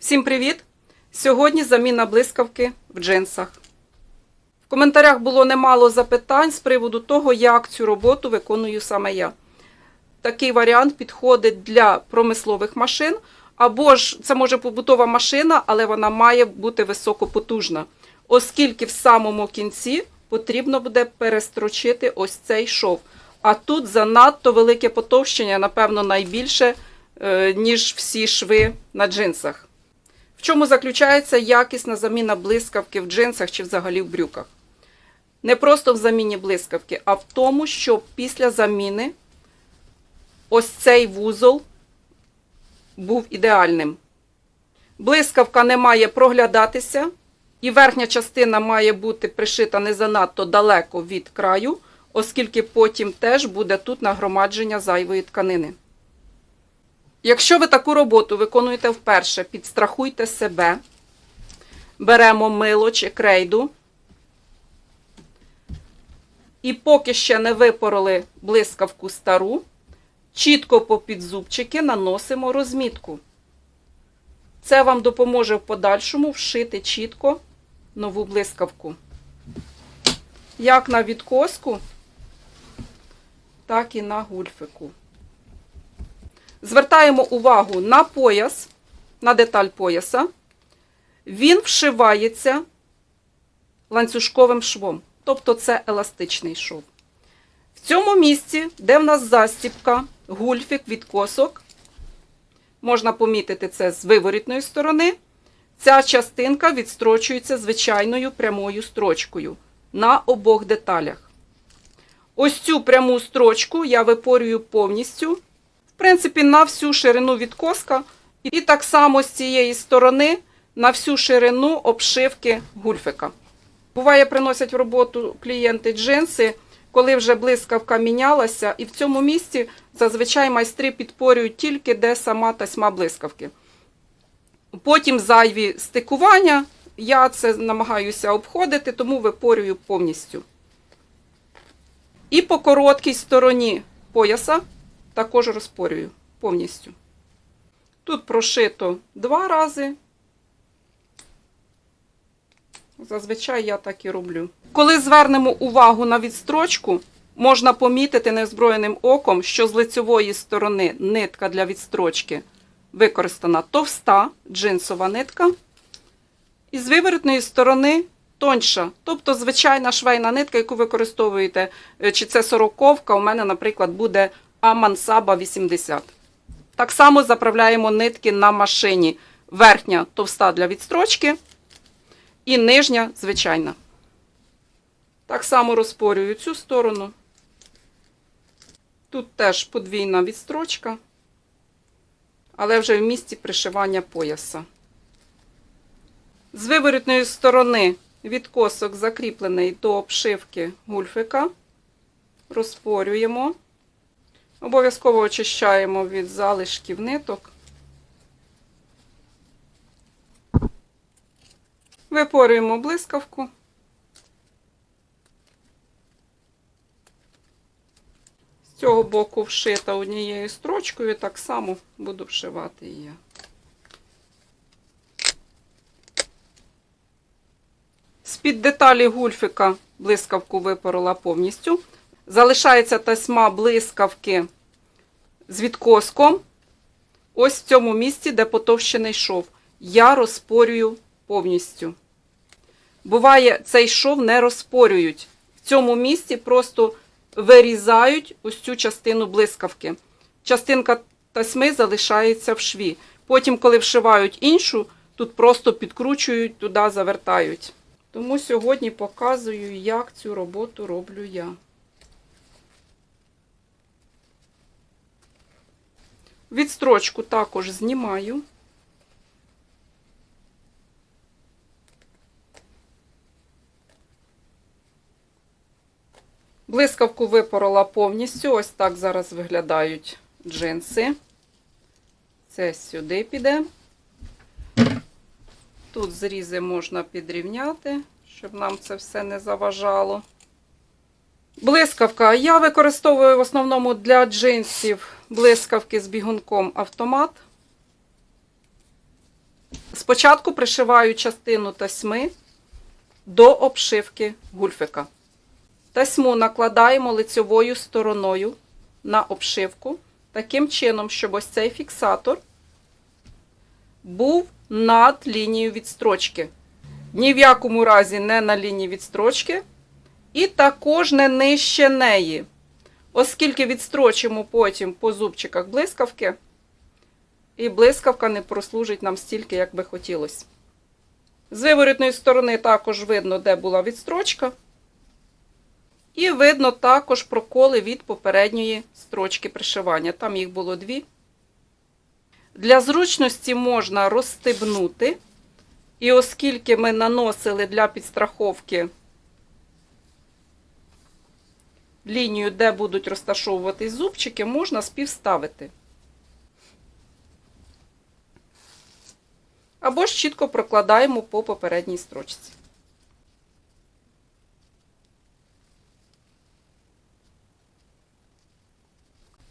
Всім привіт! Сьогодні заміна блискавки в джинсах. В коментарях було немало запитань з приводу того, як цю роботу виконую саме я. Такий варіант підходить для промислових машин, або ж це може побутова машина, але вона має бути високопотужна, оскільки в самому кінці потрібно буде перестрочити ось цей шов. А тут занадто велике потовщення, напевно, найбільше, е, ніж всі шви на джинсах. В чому заключається якісна заміна блискавки в джинсах чи взагалі в брюках? Не просто в заміні блискавки, а в тому, що після заміни ось цей вузол був ідеальним. Блискавка не має проглядатися, і верхня частина має бути пришита не занадто далеко від краю, оскільки потім теж буде тут нагромадження зайвої тканини. Якщо ви таку роботу виконуєте вперше, підстрахуйте себе. Беремо мило чи крейду. І поки ще не випороли блискавку стару, чітко по підзубчики наносимо розмітку. Це вам допоможе в подальшому вшити чітко нову блискавку. Як на відкоску, так і на гульфику. Звертаємо увагу на пояс, на деталь пояса. Він вшивається ланцюжковим швом, тобто це еластичний шов. В цьому місці, де в нас застібка, гульфік, відкосок, можна помітити це з виворітної сторони, ця частинка відстрочується звичайною прямою строчкою на обох деталях. Ось цю пряму строчку я випорюю повністю принципі, на всю ширину відкоска, і так само з цієї сторони на всю ширину обшивки гульфика. Буває, приносять в роботу клієнти джинси, коли вже блискавка мінялася, і в цьому місці зазвичай майстри підпорюють тільки де сама тасьма блискавки. Потім зайві стикування, я це намагаюся обходити, тому випорюю повністю. І по короткій стороні пояса також розпорюю повністю. Тут прошито два рази. Зазвичай я так і роблю. Коли звернемо увагу на відстрочку, можна помітити неозброєним оком, що з лицьової сторони нитка для відстрочки використана товста джинсова нитка, і з виворотної сторони тоньша, тобто звичайна швейна нитка, яку використовуєте, е, чи це сороковка, у мене, наприклад, буде Амансаба 80. Так само заправляємо нитки на машині. Верхня товста для відстрочки і нижня звичайна. Так само розпорюю цю сторону. Тут теж подвійна відстрочка, але вже в місці пришивання пояса. З виворітної сторони відкосок закріплений до обшивки гульфика. Розпорюємо. Обов'язково очищаємо від залишків ниток. Випорюємо блискавку. З цього боку вшита однією строчкою, так само буду вшивати її. З-під деталі гульфика блискавку випорола повністю. Залишається тасьма блискавки з відкоском. Ось в цьому місці, де потовщений шов. Я розпорюю повністю. Буває, цей шов не розпорюють. В цьому місці просто вирізають ось цю частину блискавки. Частинка тасьми залишається в шві. Потім, коли вшивають іншу, тут просто підкручують, туди завертають. Тому сьогодні показую, як цю роботу роблю я. Відстрочку також знімаю. Блискавку випорола повністю. Ось так зараз виглядають джинси. Це сюди піде. Тут зрізи можна підрівняти, щоб нам це все не заважало. Блискавка. Я використовую в основному для джинсів блискавки з бігунком автомат. Спочатку пришиваю частину тасьми до обшивки гульфика. Тасьму накладаємо лицьовою стороною на обшивку, таким чином, щоб ось цей фіксатор був над лінією відстрочки. Ні в якому разі не на лінії відстрочки, і також не нижче неї. Оскільки відстрочимо потім по зубчиках блискавки, і блискавка не прослужить нам стільки, як би хотілося. З виворітної сторони також видно, де була відстрочка. І видно також проколи від попередньої строчки пришивання. Там їх було дві. Для зручності можна розстебнути. І оскільки ми наносили для підстраховки лінію, де будуть розташовуватись зубчики, можна співставити. Або ж чітко прокладаємо по попередній строчці.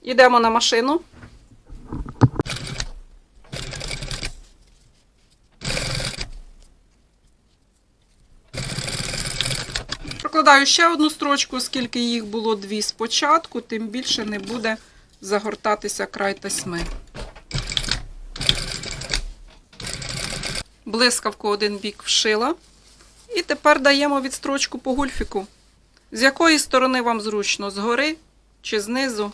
Йдемо на машину. Прокладаю ще одну строчку, оскільки їх було дві спочатку, тим більше не буде загортатися край тасьми. Блискавку один бік вшила. І тепер даємо відстрочку по гульфіку. З якої сторони вам зручно? Згори чи знизу?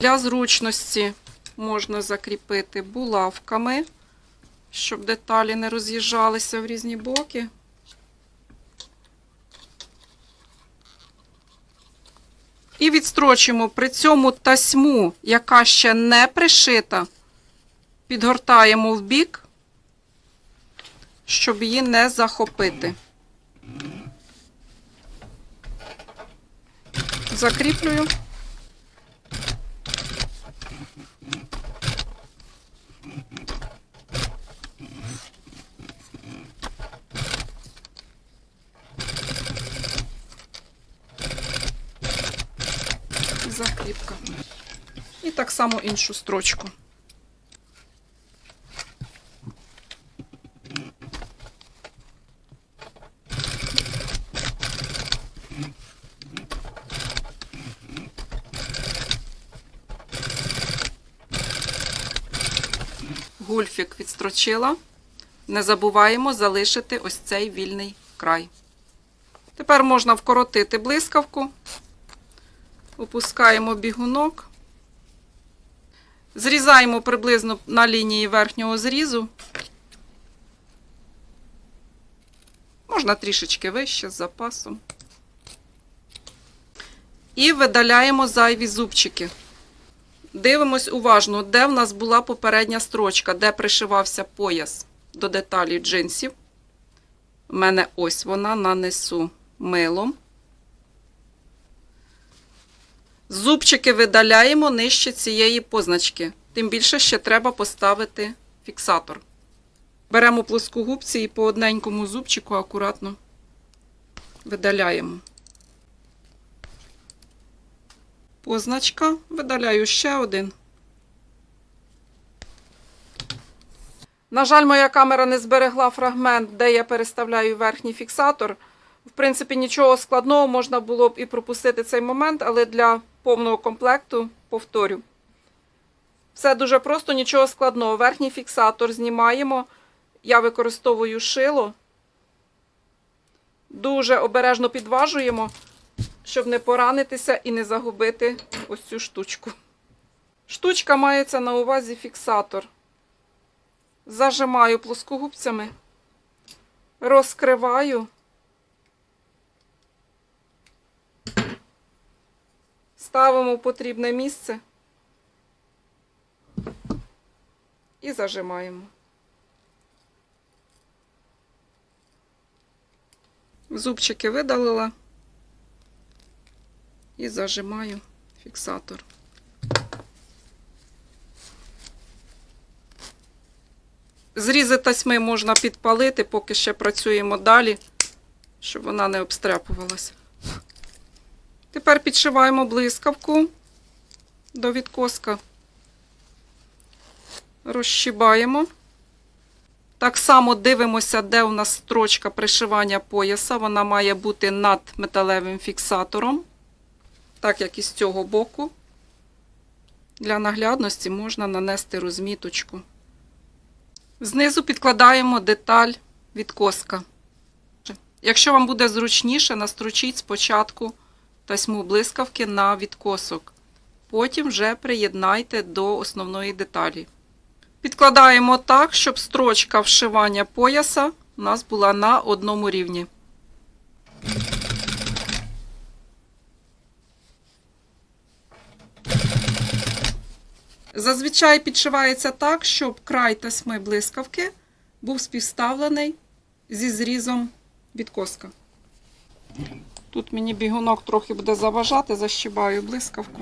Для зручності можна закріпити булавками, щоб деталі не роз'їжджалися в різні боки. І відстрочимо при цьому тасьму, яка ще не пришита, підгортаємо в бік, щоб її не захопити. Закріплюю. Закріпка. І так само іншу строчку. Гульфік відстрочила. Не забуваємо залишити ось цей вільний край. Тепер можна вкоротити блискавку. Опускаємо бігунок. Зрізаємо приблизно на лінії верхнього зрізу. Можна трішечки вище з запасом. І видаляємо зайві зубчики. Дивимось уважно, де в нас була попередня строчка, де пришивався пояс до деталі джинсів. У мене ось вона нанесу милом. Зубчики видаляємо нижче цієї позначки. Тим більше ще треба поставити фіксатор. Беремо плоскогубці і по одненькому зубчику акуратно видаляємо. Позначка, видаляю ще один. На жаль, моя камера не зберегла фрагмент, де я переставляю верхній фіксатор. В принципі, нічого складного можна було б і пропустити цей момент, але для повного комплекту повторю. Все дуже просто, нічого складного. Верхній фіксатор знімаємо. Я використовую шило. Дуже обережно підважуємо, щоб не поранитися і не загубити ось цю штучку. Штучка мається на увазі фіксатор. Зажимаю плоскогубцями, розкриваю. Ставимо в потрібне місце і зажимаємо. Зубчики видалила і зажимаю фіксатор. Зрізи тасьми можна підпалити, поки ще працюємо далі, щоб вона не обстряпувалася. Тепер підшиваємо блискавку до відкоска, розщібаємо Так само дивимося, де у нас строчка пришивання пояса. Вона має бути над металевим фіксатором, так як і з цього боку. Для наглядності можна нанести розміточку. Знизу підкладаємо деталь відкоска. Якщо вам буде зручніше, настрочіть спочатку тасьму блискавки на відкосок. Потім вже приєднайте до основної деталі. Підкладаємо так, щоб строчка вшивання пояса у нас була на одному рівні. Зазвичай підшивається так, щоб край тасьми блискавки був співставлений зі зрізом відкоска. Тут мені бігунок трохи буде заважати, защибаю блискавку.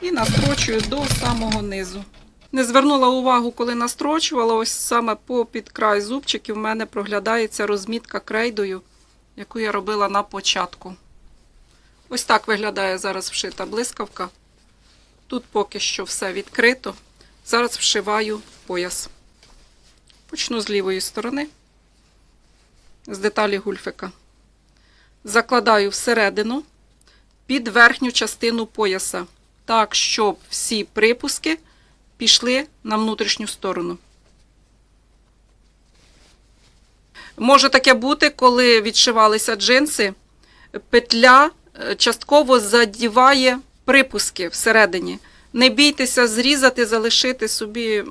І настрочую до самого низу. Не звернула увагу, коли настрочувала, ось саме попід край зубчиків в мене проглядається розмітка крейдою, яку я робила на початку. Ось так виглядає зараз вшита блискавка. Тут поки що все відкрито. Зараз вшиваю пояс. Почну з лівої сторони, з деталі гульфика. Закладаю всередину під верхню частину пояса, так, щоб всі припуски пішли на внутрішню сторону. Може таке бути, коли відшивалися джинси, петля е, частково задіває припуски всередині. Не бійтеся зрізати, залишити собі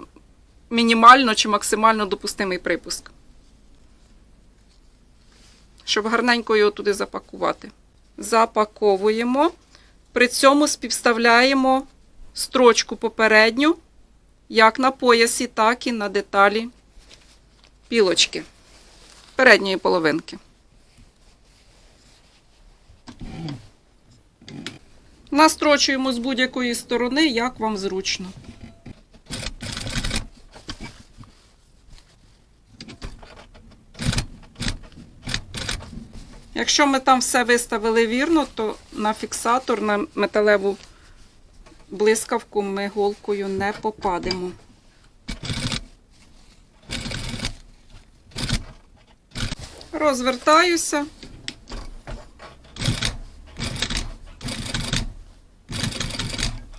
мінімально чи максимально допустимий припуск. Щоб гарненько його туди запакувати. Запаковуємо. При цьому співставляємо строчку попередню, як на поясі, так і на деталі пілочки передньої половинки. Настрочуємо з будь-якої сторони, як вам зручно. Якщо ми там все виставили вірно, то на фіксатор, на металеву блискавку ми голкою не попадемо. Розвертаюся.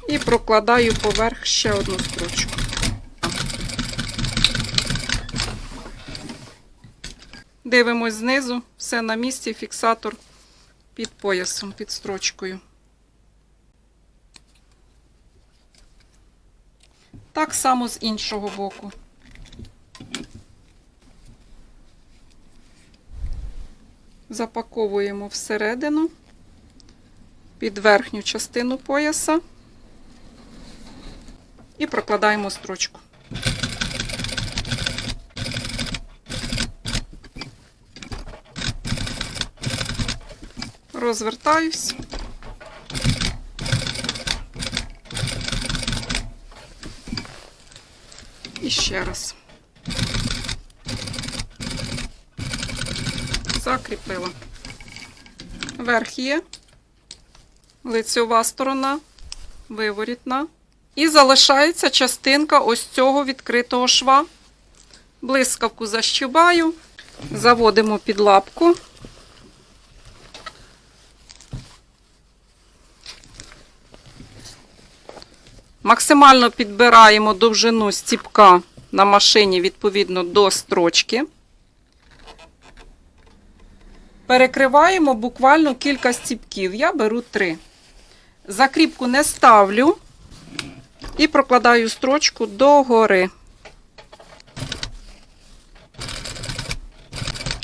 І прокладаю поверх ще одну строчку. Дивимось знизу, все на місці, фіксатор під поясом, під строчкою. Так само з іншого боку. Запаковуємо всередину під верхню частину пояса і прокладаємо строчку. Розвертаюсь. І ще раз. Закріпила. Верх є, лицьова сторона, виворітна. І залишається частинка ось цього відкритого шва. Блискавку защибаю, заводимо під лапку. Максимально підбираємо довжину стіпка на машині відповідно до строчки. Перекриваємо буквально кілька стіпків. Я беру три. Закріпку не ставлю і прокладаю строчку догори.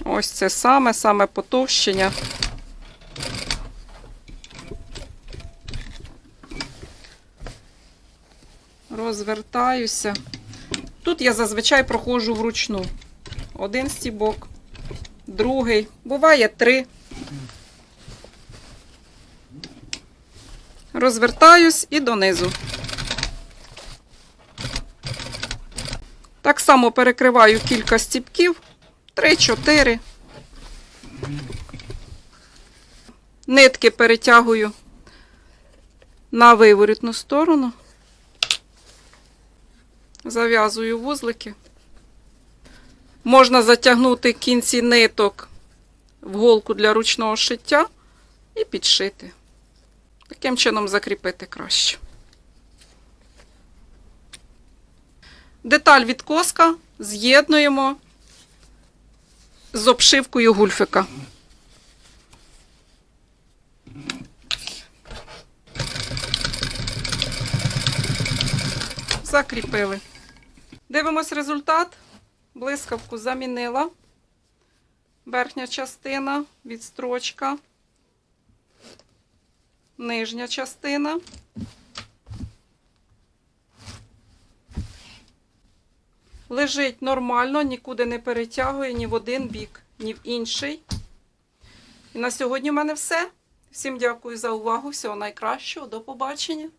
Ось це саме, саме потовщення. Розвертаюся. Тут я зазвичай проходжу вручну. Один стібок, другий, буває три. Розвертаюсь і донизу. Так само перекриваю кілька стібків, 3-4. Нитки перетягую на виворітну сторону. Зав'язую вузлики. Можна затягнути кінці ниток в голку для ручного шиття і підшити. Таким чином закріпити краще. Деталь від коска з'єднуємо з обшивкою гульфика. Закріпили. Дивимось результат. Блискавку замінила. Верхня частина, відстрочка, нижня частина. Лежить нормально, нікуди не перетягує ні в один бік, ні в інший. І на сьогодні в мене все. Всім дякую за увагу. Всього найкращого. До побачення.